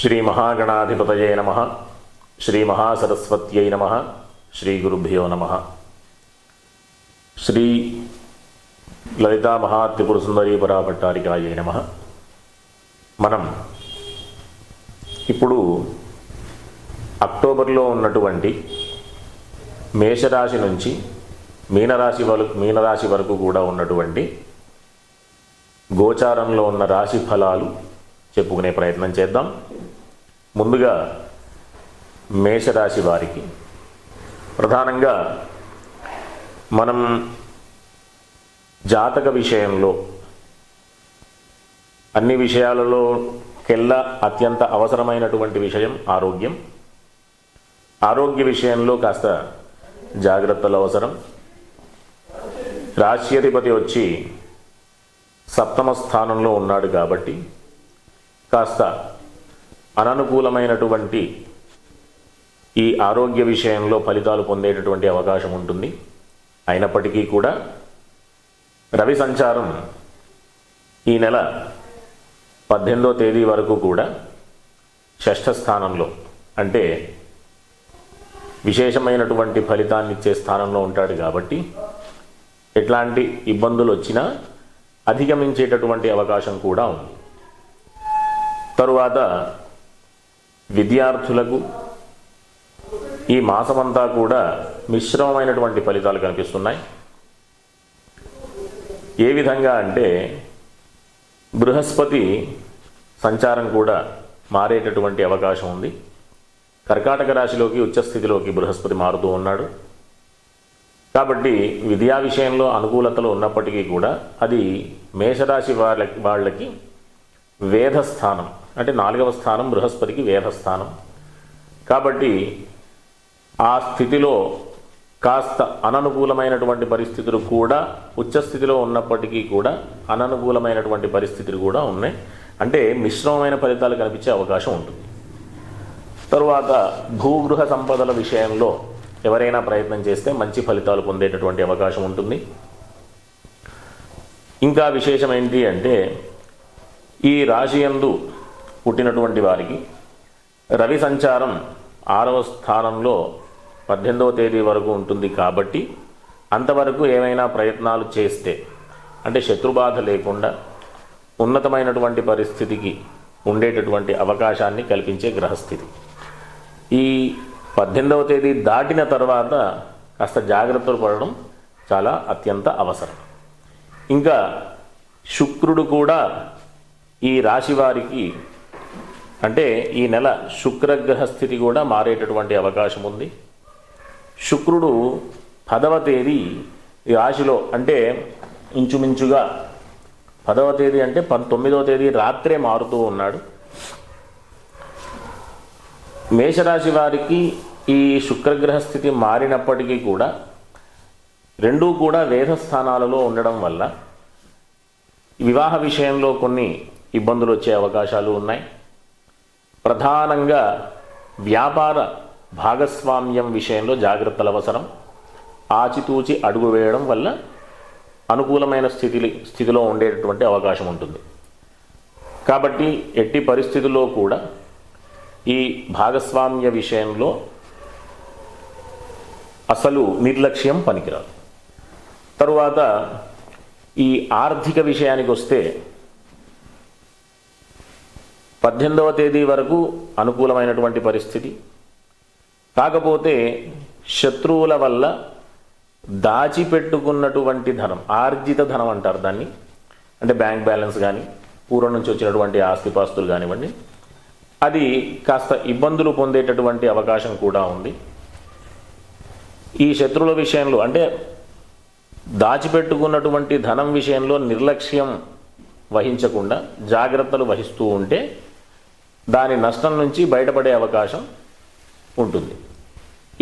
శ్రీ మహాగణాధిపతయే నమ శ్రీ మహాసరస్వత్యై నమ శ్రీ గురుభ్యో నమ శ్రీ లలితా మహాత్రిపుర సుందరీ పరాభట్టారికాయే నమ మనం ఇప్పుడు అక్టోబర్లో ఉన్నటువంటి మేషరాశి నుంచి మీనరాశి వరకు మీనరాశి వరకు కూడా ఉన్నటువంటి గోచారంలో ఉన్న రాశి ఫలాలు చెప్పుకునే ప్రయత్నం చేద్దాం. ముందుగా మేషరాశి వారికి ప్రధానంగా మనం జాతక విషయంలో అన్ని విషయాలలో కెల్లా అత్యంత అవసరమైనటువంటి విషయం ఆరోగ్యం. ఆరోగ్య విషయంలో కాస్త జాగ్రత్తలు అవసరం. రాశ్యాధిపతి వచ్చి సప్తమ స్థానంలో ఉన్నాడు కాబట్టి కాస్త అననుకూలమైనటువంటి ఈ ఆరోగ్య విషయంలో ఫలితాలు పొందేటటువంటి అవకాశం ఉంటుంది. అయినప్పటికీ కూడా రవి సంచారం ఈ నెల పద్దెనిమిదో తేదీ వరకు కూడా షష్ఠ స్థానంలో అంటే విశేషమైనటువంటి ఫలితాన్ని ఇచ్చే స్థానంలో ఉంటాడు కాబట్టి ఎట్లాంటి ఇబ్బందులు వచ్చినా అధిగమించేటటువంటి అవకాశం కూడా ఉంది. తరువాత విద్యార్థులకు ఈ మాసమంతా కూడా మిశ్రమమైనటువంటి ఫలితాలు కనిపిస్తున్నాయి. ఏ విధంగా అంటే బృహస్పతి సంచారం కూడా మారేటటువంటి అవకాశం ఉంది. కర్కాటక రాశిలోకి ఉచ్చస్థితిలోకి బృహస్పతి మారుతూ ఉన్నాడు. కాబట్టి విద్యా విషయంలో అనుకూలతలు ఉన్నప్పటికీ కూడా అది మేషరాశి వాళ్ళకి వాళ్ళకి వేధస్థానం అంటే నాలుగవ స్థానం బృహస్పతికి వేధస్థానం కాబట్టి ఆ స్థితిలో కాస్త అననుకూలమైనటువంటి పరిస్థితులు కూడా ఉచ్చస్థితిలో ఉన్నప్పటికీ కూడా అననుకూలమైనటువంటి పరిస్థితులు కూడా ఉన్నాయి. అంటే మిశ్రమమైన ఫలితాలు కనిపించే అవకాశం ఉంటుంది. తరువాత భూగృహ సంపదల విషయంలో ఎవరైనా ప్రయత్నం చేస్తే మంచి ఫలితాలు పొందేటటువంటి అవకాశం ఉంటుంది. ఇంకా విశేషం ఏంటి అంటే ఈ రాశియందు పుట్టినటువంటి వారికి రవి సంచారం ఆరవ స్థానంలో పద్దెనిమిదవ తేదీ వరకు ఉంటుంది కాబట్టి అంతవరకు ఏమైనా ప్రయత్నాలు చేస్తే అంటే శత్రుబాధ లేకుండా ఉన్నతమైనటువంటి పరిస్థితికి ఉండేటటువంటి అవకాశాన్ని కల్పించే గ్రహస్థితి. ఈ పద్దెనిమిదవ తేదీ దాటిన తర్వాత కాస్త జాగ్రత్తలు పడడం చాలా అత్యంత అవసరం. ఇంకా శుక్రుడు కూడా ఈ రాశి వారికి అంటే ఈ నెల శుక్రగ్రహ స్థితి కూడా మారేటటువంటి అవకాశం ఉంది. శుక్రుడు పదవ తేదీ ఈ రాశిలో అంటే ఇంచుమించుగా పదవ తేదీ అంటే పంతొమ్మిదవ తేదీ రాత్రే మారుతూ ఉన్నాడు. మేషరాశి వారికి ఈ శుక్రగ్రహ స్థితి మారినప్పటికీ కూడా రెండూ కూడా వేద స్థానాలలో ఉండడం వల్ల వివాహ విషయంలో కొన్ని ఇబ్బందులు వచ్చే అవకాశాలు ఉన్నాయి. ప్రధానంగా వ్యాపార భాగస్వామ్యం విషయంలో జాగ్రత్తలు అవసరం. ఆచితూచి అడుగు వేయడం వల్ల అనుకూలమైన స్థితి స్థితిలో ఉండేటటువంటి అవకాశం ఉంటుంది. కాబట్టి ఎట్టి పరిస్థితుల్లో కూడా ఈ భాగస్వామ్య విషయంలో అసలు నిర్లక్ష్యం పనికిరాదు. తరువాత ఈ ఆర్థిక విషయానికి వస్తే పద్దెనిమిదవ తేదీ వరకు అనుకూలమైనటువంటి పరిస్థితి. కాకపోతే శత్రువుల వల్ల దాచిపెట్టుకున్నటువంటి ధనం ఆర్జిత ధనం అంటారు దాన్ని. అంటే బ్యాంక్ బ్యాలెన్స్ కానీ పూర్వం నుంచి వచ్చినటువంటి ఆస్తిపాస్తులు కానివ్వండి. అది కాస్త ఇబ్బందులు పొందేటటువంటి అవకాశం కూడా ఉంది. ఈ శత్రువుల విషయంలో అంటే దాచిపెట్టుకున్నటువంటి ధనం విషయంలో నిర్లక్ష్యం వహించకుండా జాగ్రత్తలు వహిస్తూ ఉంటే దాని నష్టం నుంచి బయటపడే అవకాశం ఉంటుంది.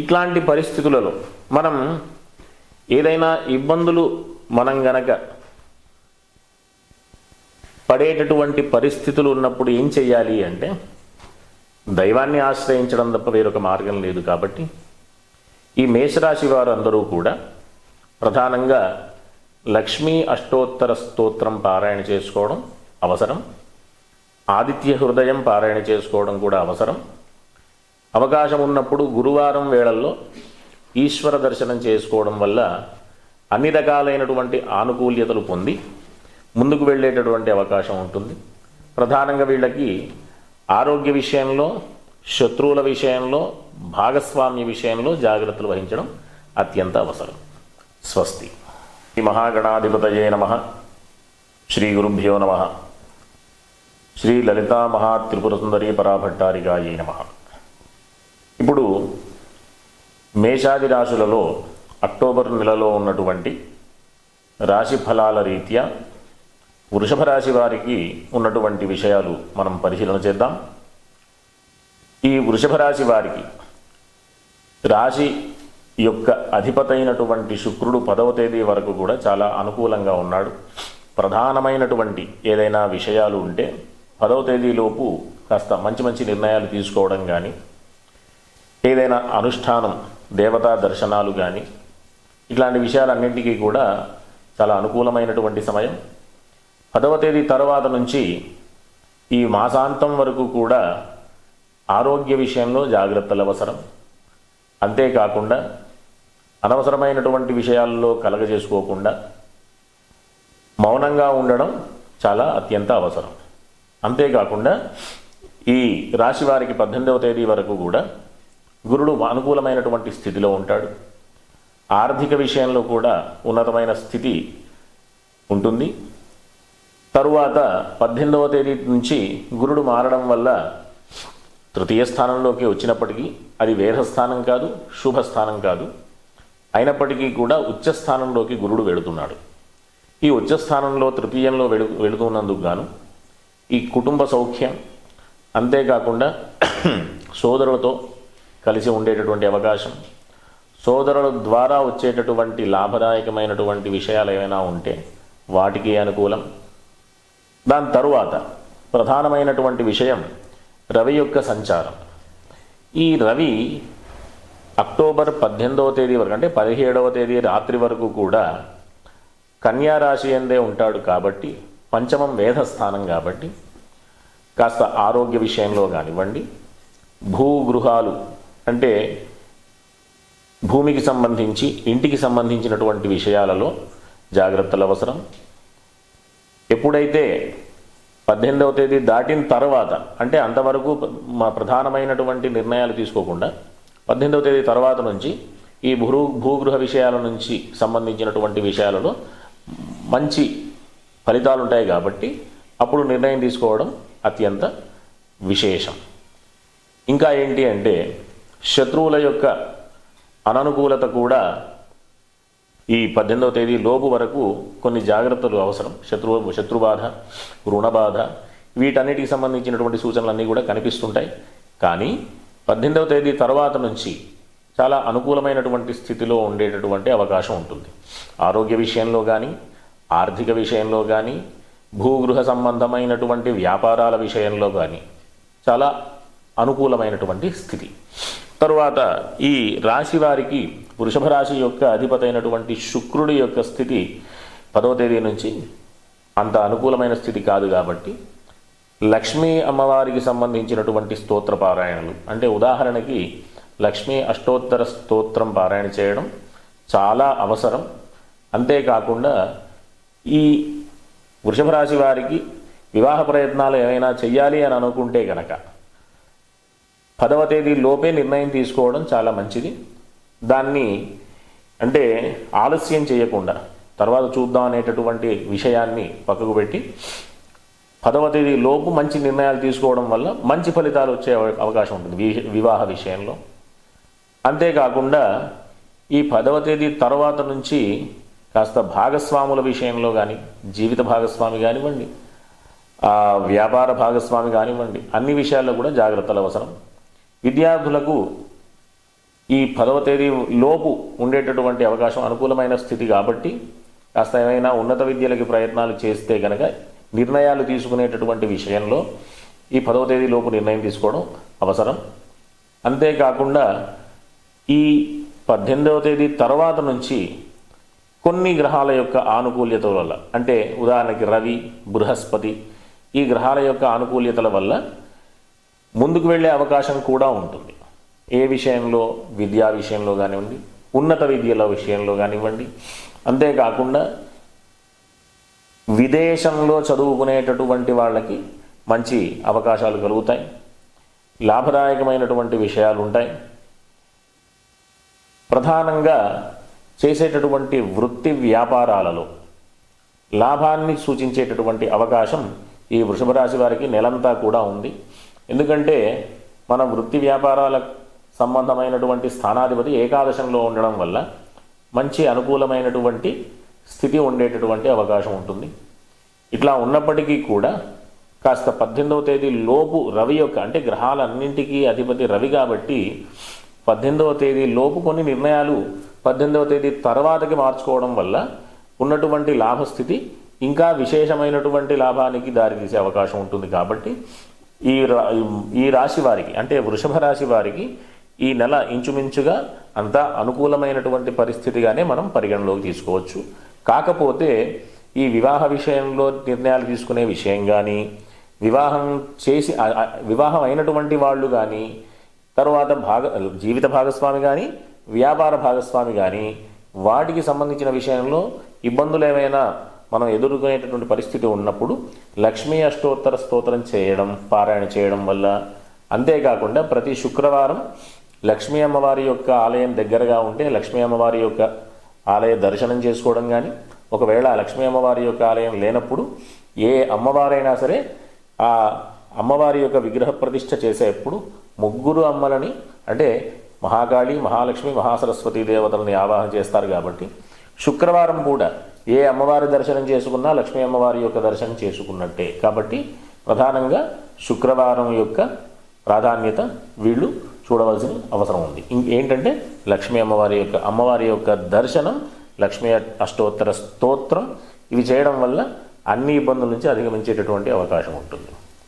ఇట్లాంటి పరిస్థితులలో మనం ఏదైనా ఇబ్బందులు మనం గనక పడేటటువంటి పరిస్థితులు ఉన్నప్పుడు ఏం చెయ్యాలి అంటే దైవాన్ని ఆశ్రయించడం తప్ప వేరొక మార్గం లేదు కాబట్టి ఈ మేషరాశి వారు అందరూ కూడా ప్రధానంగా లక్ష్మీ అష్టోత్తర స్తోత్రం పారాయణ చేసుకోవడం అవసరం. ఆదిత్య హృదయం పారాయణ చేసుకోవడం కూడా అవసరం. అవకాశం ఉన్నప్పుడు గురువారం వేళల్లో ఈశ్వర దర్శనం చేసుకోవడం వల్ల అన్ని రకాలైనటువంటి ఆనుకూల్యతలు పొంది ముందుకు వెళ్ళేటటువంటి అవకాశం ఉంటుంది. ప్రధానంగా వీళ్ళకి ఆరోగ్య విషయంలో శత్రువుల విషయంలో భాగస్వామ్య విషయంలో జాగ్రత్తలు వహించడం అత్యంత అవసరం. స్వస్తి. శ్రీ మహాగణాధిపతయే నమ. శ్రీ గురుభ్యో నమ. శ్రీ లలితా మహా త్రిపుర సుందరి పరాభట్టారికాయే నమ. ఇప్పుడు మేషాది రాశులలో అక్టోబర్ నెలలో ఉన్నటువంటి రాశి ఫలాల రీత్యా వృషభ రాశి వారికి ఉన్నటువంటి విషయాలు మనం పరిశీలన చేద్దాం. ఈ వృషభ రాశి వారికి రాశి యొక్క అధిపతైనటువంటి శుక్రుడు పదవ తేదీ వరకు కూడా చాలా అనుకూలంగా ఉన్నాడు. ప్రధానమైనటువంటి ఏదైనా విషయాలు ఉంటే పదవ తేదీలోపు కాస్త మంచి మంచి నిర్ణయాలు తీసుకోవడం కానీ ఏదైనా అనుష్ఠానం దేవతా దర్శనాలు కానీ ఇట్లాంటి విషయాలన్నింటికీ కూడా చాలా అనుకూలమైనటువంటి సమయం. పదవ తేదీ తర్వాత నుంచి ఈ మాసాంతం వరకు కూడా ఆరోగ్య విషయంలో జాగ్రత్తలు అవసరం. అంతేకాకుండా అనవసరమైనటువంటి విషయాల్లో కలగజేసుకోకుండా మౌనంగా ఉండడం చాలా అత్యంత అవసరం. అంతేకాకుండా ఈ రాశి వారికి పద్దెనిమిదవ తేదీ వరకు కూడా గురుడు అనుకూలమైనటువంటి స్థితిలో ఉంటాడు. ఆర్థిక విషయంలో కూడా ఉన్నతమైన స్థితి ఉంటుంది. తరువాత పద్దెనిమిదవ తేదీ నుంచి గురుడు మారడం వల్ల తృతీయ స్థానంలోకి వచ్చినప్పటికీ అది వేధస్థానం కాదు శుభస్థానం కాదు. అయినప్పటికీ కూడా ఉచ్చస్థానంలోకి గురుడు వెళుతున్నాడు. ఈ ఉచ్చస్థానంలో తృతీయంలో వెళు వెళుతున్నందుకు గాను ఈ కుటుంబ సౌఖ్యం అంతేకాకుండా సోదరులతో కలిసి ఉండేటటువంటి అవకాశం సోదరుల ద్వారా వచ్చేటటువంటి లాభదాయకమైనటువంటి విషయాలు ఏమైనా ఉంటే వాటికి అనుకూలం. దాని తరువాత ప్రధానమైనటువంటి విషయం రవి యొక్క సంచారం. ఈ రవి అక్టోబర్ పద్దెనిమిదవ తేదీ వరకు అంటే పదిహేడవ తేదీ రాత్రి వరకు కూడా కన్యా రాశి ఎందే ఉంటాడు కాబట్టి పంచమం వేధస్థానం కాబట్టి కాస్త ఆరోగ్య విషయంలో కానివ్వండి భూగృహాలు అంటే భూమికి సంబంధించి ఇంటికి సంబంధించినటువంటి విషయాలలో జాగ్రత్తలు అవసరం. ఎప్పుడైతే పద్దెనిమిదవ తేదీ దాటిన తర్వాత అంటే అంతవరకు మా ప్రధానమైనటువంటి నిర్ణయాలు తీసుకోకుండా పద్దెనిమిదవ తేదీ తర్వాత నుంచి ఈ భూ భూగృహ విషయాల నుంచి సంబంధించినటువంటి విషయాలలో మంచి ఫలితాలు ఉంటాయి కాబట్టి అప్పుడు నిర్ణయం తీసుకోవడం అత్యంత విశేషం. ఇంకా ఏంటి అంటే శత్రువుల యొక్క అననుకూలత కూడా ఈ పద్దెనిమిదవ తేదీ లోపు వరకు కొన్ని జాగ్రత్తలు అవసరం. శత్రు శత్రుబాధ రుణబాధ వీటన్నిటికి సంబంధించినటువంటి సూచనలన్నీ కూడా కనిపిస్తుంటాయి. కానీ పద్దెనిమిదవ తేదీ తర్వాత నుంచి చాలా అనుకూలమైనటువంటి స్థితిలో ఉండేటటువంటి అవకాశం ఉంటుంది. ఆరోగ్య విషయంలో కానీ ఆర్థిక విషయంలో కానీ భూగృహ సంబంధమైనటువంటి వ్యాపారాల విషయంలో కానీ చాలా అనుకూలమైనటువంటి స్థితి. తరువాత ఈ రాశి వారికి వృషభ రాశి యొక్క అధిపతైనటువంటి శుక్రుడి యొక్క స్థితి పదవ తేదీ నుంచి అంత అనుకూలమైన స్థితి కాదు కాబట్టి లక్ష్మీ అమ్మవారికి సంబంధించినటువంటి స్తోత్ర పారాయణలు. అంటే ఉదాహరణకి లక్ష్మీ అష్టోత్తర స్తోత్రం పారాయణ చేయడం చాలా అవసరం. అంతేకాకుండా ఈ వృషభ రాశి వారికి వివాహ ప్రయత్నాలు ఏమైనా చెయ్యాలి అని అనుకుంటే గనక పదవ తేదీ లోపే నిర్ణయం తీసుకోవడం చాలా మంచిది. దాన్ని అంటే ఆలస్యం చేయకుండా తర్వాత చూద్దాం అనేటటువంటి విషయాన్ని పక్కకు పెట్టి పదవ తేదీ లోపు మంచి నిర్ణయాలు తీసుకోవడం వల్ల మంచి ఫలితాలు వచ్చే అవ- అవకాశం ఉంటుంది వివాహ విషయంలో. అంతేకాకుండా ఈ పదవ తేదీ తర్వాత నుంచి కాస్త భాగస్వాముల విషయంలో కానీ జీవిత భాగస్వామి కానివ్వండి వ్యాపార భాగస్వామి కానివ్వండి అన్ని విషయాల్లో కూడా జాగ్రత్తలు అవసరం. విద్యార్థులకు ఈ పదవ తేదీ లోపు ఉండేటటువంటి అవకాశం అనుకూలమైన స్థితి కాబట్టి కాస్త ఏమైనా ఉన్నత విద్యలకి ప్రయత్నాలు చేస్తే కనుక నిర్ణయాలు తీసుకునేటటువంటి విషయంలో ఈ పదవ తేదీ లోపు నిర్ణయం తీసుకోవడం అవసరం. అంతేకాకుండా ఈ పద్దెనిమిదవ తేదీ తర్వాత నుంచి కొన్ని గ్రహాల యొక్క ఆనుకూల్యత వల్ల అంటే ఉదాహరణకి రవి బృహస్పతి ఈ గ్రహాల యొక్క ఆనుకూల్యతల వల్ల ముందుకు వెళ్ళే అవకాశం కూడా ఉంటుంది. ఏ విషయంలో? విద్యా విషయంలో కానివ్వండి ఉన్నత విద్యల విషయంలో కానివ్వండి. అంతేకాకుండా విదేశంలో చదువుకునేటటువంటి వాళ్ళకి మంచి అవకాశాలు కలుగుతాయి. లాభదాయకమైనటువంటి విషయాలు ఉంటాయి. ప్రధానంగా చేసేటటువంటి వృత్తి వ్యాపారాలలో లాభాన్ని సూచించేటటువంటి అవకాశం ఈ వృషభ రాశి వారికి నెలంతా కూడా ఉంది. ఎందుకంటే మన వృత్తి వ్యాపారాల సంబంధమైనటువంటి స్థానాధిపతి ఏకాదశంలో ఉండడం వల్ల మంచి అనుకూలమైనటువంటి స్థితి ఉండేటటువంటి అవకాశం ఉంటుంది. ఇట్లా ఉన్నప్పటికీ కూడా కాస్త పద్దెనిమిదవ తేదీ లోపు రవి యొక్క అంటే గ్రహాలన్నింటికీ అధిపతి రవి కాబట్టి పద్దెనిమిదవ తేదీ లోపు కొన్ని నిర్ణయాలు పద్దెనిమిదవ తేదీ తర్వాతకి మార్చుకోవడం వల్ల ఉన్నటువంటి లాభస్థితి ఇంకా విశేషమైనటువంటి లాభానికి దారితీసే అవకాశం ఉంటుంది కాబట్టి ఈ రా ఈ రాశి వారికి అంటే వృషభ రాశి వారికి ఈ నెల ఇంచుమించుగా అంత అనుకూలమైనటువంటి పరిస్థితిగానే మనం పరిగణలోకి తీసుకోవచ్చు. కాకపోతే ఈ వివాహ విషయంలో నిర్ణయాలు తీసుకునే విషయం కానీ వివాహం చేసి వివాహం అయినటువంటి వాళ్ళు కానీ తర్వాత భాగ జీవిత భాగస్వామి కానీ వ్యాపార భాగస్వామి కానీ వాటికి సంబంధించిన విషయంలో ఇబ్బందులు ఏమైనా మనం ఎదుర్కొనేటటువంటి పరిస్థితి ఉన్నప్పుడు లక్ష్మీ అష్టోత్తర స్తోత్రం చేయడం పారాయణ చేయడం వల్ల అంతేకాకుండా ప్రతి శుక్రవారం లక్ష్మీ అమ్మవారి యొక్క ఆలయం దగ్గరగా ఉంటే లక్ష్మీ అమ్మవారి యొక్క ఆలయ దర్శనం చేసుకోవడం కానీ ఒకవేళ లక్ష్మీ అమ్మవారి యొక్క ఆలయం లేనప్పుడు ఏ అమ్మవారైనా సరే ఆ అమ్మవారి యొక్క విగ్రహ ప్రతిష్ఠ చేసేప్పుడు ముగ్గురు అమ్మలని అంటే మహాకాళి మహాలక్ష్మి మహాసరస్వతి దేవతలని ఆవాహన చేస్తారు కాబట్టి శుక్రవారం కూడా ఏ అమ్మవారి దర్శనం చేసుకున్నా లక్ష్మీ అమ్మవారి యొక్క దర్శనం చేసుకున్నట్టే. కాబట్టి ప్రధానంగా శుక్రవారం యొక్క ప్రాధాన్యత వీళ్ళు చూడవలసిన అవసరం ఉంది. ఏంటంటే లక్ష్మీ అమ్మవారి యొక్క అమ్మవారి యొక్క దర్శనం లక్ష్మీ అష్టోత్తర స్తోత్రం ఇవి చేయడం వల్ల అన్ని ఇబ్బందుల నుంచి అధిగమించేటటువంటి అవకాశం ఉంటుంది.